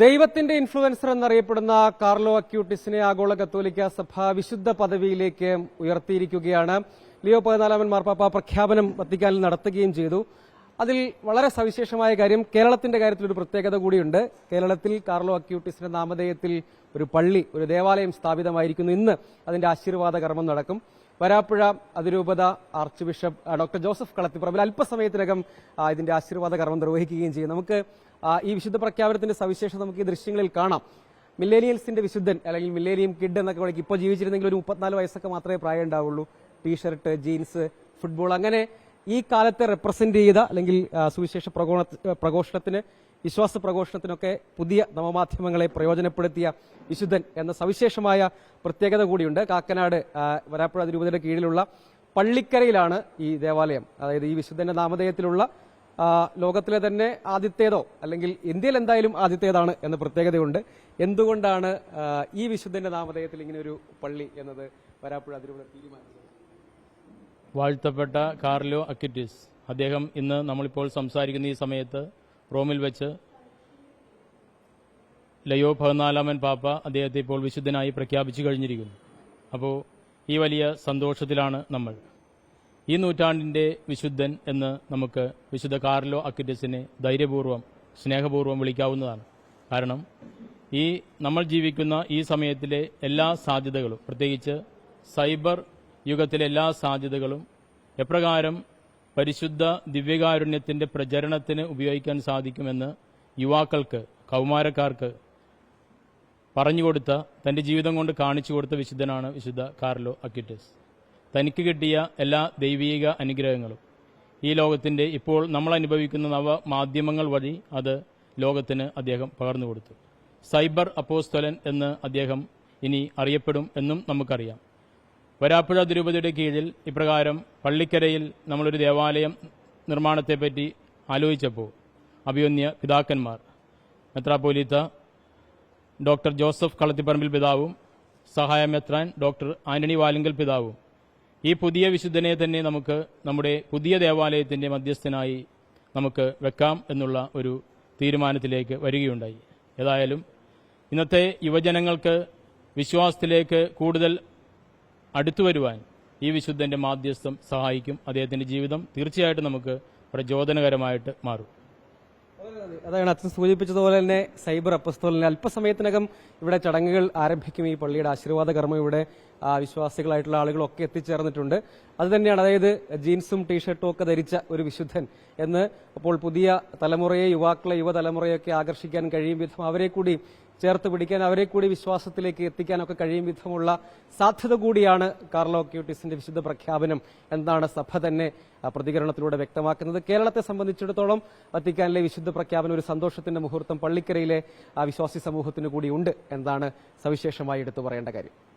ദൈവത്തിന്റെ ഇൻഫ്ലുവൻസർ എന്നറിയപ്പെടുന്ന കാർലോ അക്യൂട്ടിസിനെ ആഗോള കത്തോലിക്ക സഭ വിശുദ്ധ പദവിയിലേക്ക് ഉയർത്തിയിരിക്കുകയാണ്. ലിയോ പതിനാലാമൻ മാർപ്പാപ്പ പ്രഖ്യാപനം വത്തിക്കാനിൽ നടത്തുകയും ചെയ്തു. അതിൽ വളരെ സവിശേഷമായ കാര്യം കേരളത്തിന്റെ കാര്യത്തിൽ ഒരു പ്രത്യേകത കൂടിയുണ്ട്. കേരളത്തിൽ കാർലോ അക്യൂട്ടിസിന്റെ നാമധേയത്തിൽ ഒരു പള്ളി ഒരു ദേവാലയം സ്ഥാപിതമായിരിക്കുന്നു. ഇന്ന് അതിന്റെ ആശീർവാദ കർമ്മം നടക്കും. വരാപ്പുഴ അതിരൂപത archbishop doctor Joseph Kalathiparambil അല്പസമയത്തിനകം ഇതിന്റെ ആശീർവാദ കർമ്മം നിർവഹിക്കുകയും ചെയ്യും. നമുക്ക് ഈ വിശുദ്ധ പ്രഖ്യാപനത്തിന്റെ സവിശേഷത നമുക്ക് ഈ ദൃശ്യങ്ങളിൽ കാണാം. മില്ലേനിയൽസിന്റെ വിശുദ്ധൻ അല്ലെങ്കിൽ മില്ലേനിയം കിഡ് എന്നൊക്കെ വിളിക്കും ഇപ്പോൾ ജീവിച്ചിരുന്നെങ്കിൽ ഒരു മുപ്പത്തിനാല് വയസ്സൊക്കെ മാത്രമേ പ്രായം ഉണ്ടാവുള്ളൂ. ടീഷർട്ട് ജീൻസ് ഫുട്ബോൾ അങ്ങനെ ഈ കാലത്തെ റെപ്രസെന്റ് ചെയ്ത അല്ലെങ്കിൽ സുവിശേഷ പ്രകോണ പ്രഘോഷണത്തിന് വിശ്വാസ പ്രഘോഷണത്തിനൊക്കെ പുതിയ നവമാധ്യമങ്ങളെ പ്രയോജനപ്പെടുത്തിയ വിശുദ്ധൻ എന്ന സവിശേഷമായ പ്രത്യേകത കൂടിയുണ്ട്. കാക്കനാട് വരാപ്പുഴ തിരുപതിയുടെ കീഴിലുള്ള പള്ളിക്കരയിലാണ് ഈ ദേവാലയം. അതായത് ഈ വിശുദ്ധന്റെ നാമധേയത്തിലുള്ള ലോകത്തിലെ തന്നെ ആദ്യത്തേതോ അല്ലെങ്കിൽ ഇന്ത്യയിൽ എന്തായാലും ആദ്യത്തേതാണ് എന്ന പ്രത്യേകതയുണ്ട്. എന്തുകൊണ്ടാണ് ഈ വിശുദ്ധന്റെ നാമധേയത്തിൽ ഇങ്ങനെ ഒരു പള്ളി എന്നത് വരാപ്പുഴ അതിരൂപത തീരുമാനിച്ചത്? വാഴ്ത്തപ്പെട്ട കാർലോ അക്കിറ്റിസ് അദ്ദേഹം ഇന്ന് നമ്മളിപ്പോൾ സംസാരിക്കുന്ന ഈ സമയത്ത് റോമിൽ വെച്ച് ലയോ പതിനാലാമൻ പാപ്പ അദ്ദേഹത്തെ ഇപ്പോൾ വിശുദ്ധനായി പ്രഖ്യാപിച്ചു കഴിഞ്ഞിരിക്കുന്നു. അപ്പോൾ ഈ വലിയ സന്തോഷത്തിലാണ് നമ്മൾ. ഈ നൂറ്റാണ്ടിന്റെ വിശുദ്ധൻ എന്ന് നമുക്ക് വിശുദ്ധ കാർലോ അക്കിറ്റസിനെ ധൈര്യപൂർവം സ്നേഹപൂർവം വിളിക്കാവുന്നതാണ്. കാരണം ഈ നമ്മൾ ജീവിക്കുന്ന ഈ സമയത്തിലെ എല്ലാ സാധ്യതകളും പ്രത്യേകിച്ച് സൈബർ യുഗത്തിലെ എല്ലാ സാധ്യതകളും എപ്രകാരം പരിശുദ്ധ ദിവ്യകാരുണ്യത്തിന്റെ പ്രചരണത്തിന് ഉപയോഗിക്കാൻ സാധിക്കുമെന്ന് യുവാക്കൾക്ക് കൗമാരക്കാർക്ക് പറഞ്ഞുകൊടുത്ത തന്റെ ജീവിതം കൊണ്ട് കാണിച്ചു കൊടുത്ത വിശുദ്ധനാണ് വിശുദ്ധ കാർലോ അക്വിറ്റസ് തനിക്ക് കിട്ടിയ എല്ലാ ദൈവീക അനുഗ്രഹങ്ങളും. ഈ ലോകത്തിന്റെ ഇപ്പോൾ നമ്മൾ അനുഭവിക്കുന്ന നവ മാധ്യമങ്ങൾ വഴി അത് ലോകത്തിന് അദ്ദേഹം പകർന്നു കൊടുത്തു. സൈബർ അപ്പോസ്തലൻ എന്ന് അദ്ദേഹം ഇനി അറിയപ്പെടും എന്നും നമുക്കറിയാം. വരാപ്പുഴ തിരുപതിയുടെ കീഴിൽ ഇപ്രകാരം പള്ളിക്കരയിൽ നമ്മളൊരു ദേവാലയം നിർമ്മാണത്തെപ്പറ്റി ആലോചിച്ചപ്പോൾ അഭിയന്യ പിതാക്കന്മാർ മെത്രാപ്പോലീത്ത ഡോക്ടർ ജോസഫ് കളത്തിപ്പറമ്പിൽ പിതാവും സഹായ മെത്രാൻ ഡോക്ടർ ആന്റണി വാലിങ്കൽ പിതാവും. ഈ പുതിയ വിശുദ്ധനെ തന്നെ നമുക്ക് നമ്മുടെ പുതിയ ദേവാലയത്തിന്റെ മധ്യസ്ഥനായി നമുക്ക് വെക്കാം എന്നുള്ള ഒരു തീരുമാനത്തിലേക്ക് വരികയുണ്ടായി. ഏതായാലും ഇന്നത്തെ യുവജനങ്ങൾക്ക് വിശ്വാസത്തിലേക്ക് കൂടുതൽ അടുത്തു വരുവാൻ ഈ വിശുദ്ധന്റെ മാധ്യസ്ഥം സഹായിക്കും. അദ്ദേഹത്തിന്റെ ജീവിതം തീർച്ചയായിട്ടും നമുക്ക് പ്രചോദനകരമായിട്ട് മാറും. അതാണ് അച്ഛൻ സൂചിപ്പിച്ചതുപോലെ തന്നെ സൈബർ അപ്പസ്തോലിന് അല്പസമയത്തിനകം ഇവിടെ ചടങ്ങുകൾ ആരംഭിക്കും. ഈ പള്ളിയുടെ ആശീർവാദ കർമ്മം ഇവിടെ വിശ്വാസികളായിട്ടുള്ള ആളുകളൊക്കെ എത്തിച്ചേർന്നിട്ടുണ്ട്. അത് തന്നെയാണ് അതായത് ജീൻസും ടീഷർട്ടും ഒക്കെ ധരിച്ച ഒരു വിശുദ്ധൻ എന്ന് അപ്പോൾ പുതിയ തലമുറയെ യുവാക്കളെ യുവതലമുറയൊക്കെ ആകർഷിക്കാൻ കഴിയും വിധം അവരെ കൂടി ചേർത്ത് പിടിക്കാൻ അവരെ കൂടി വിശ്വാസത്തിലേക്ക് എത്തിക്കാനൊക്കെ കഴിയും വിധമുള്ള സാധ്യത കൂടിയാണ് കാർലോ ക്യൂട്ടീസിന്റെ വിശുദ്ധ പ്രഖ്യാപനം എന്നാണ് സഭ തന്നെ പ്രതികരണത്തിലൂടെ വ്യക്തമാക്കുന്നത്. കേരളത്തെ സംബന്ധിച്ചിടത്തോളം വത്തിക്കാനിലെ വിശുദ്ധ പ്രഖ്യാപനം ഒരു സന്തോഷത്തിന്റെ മുഹൂർത്തം പള്ളിക്കരയിലെ ആ വിശ്വാസി സമൂഹത്തിന് കൂടി ഉണ്ട് എന്നാണ് സവിശേഷമായി എടുത്തു പറയേണ്ട കാര്യം.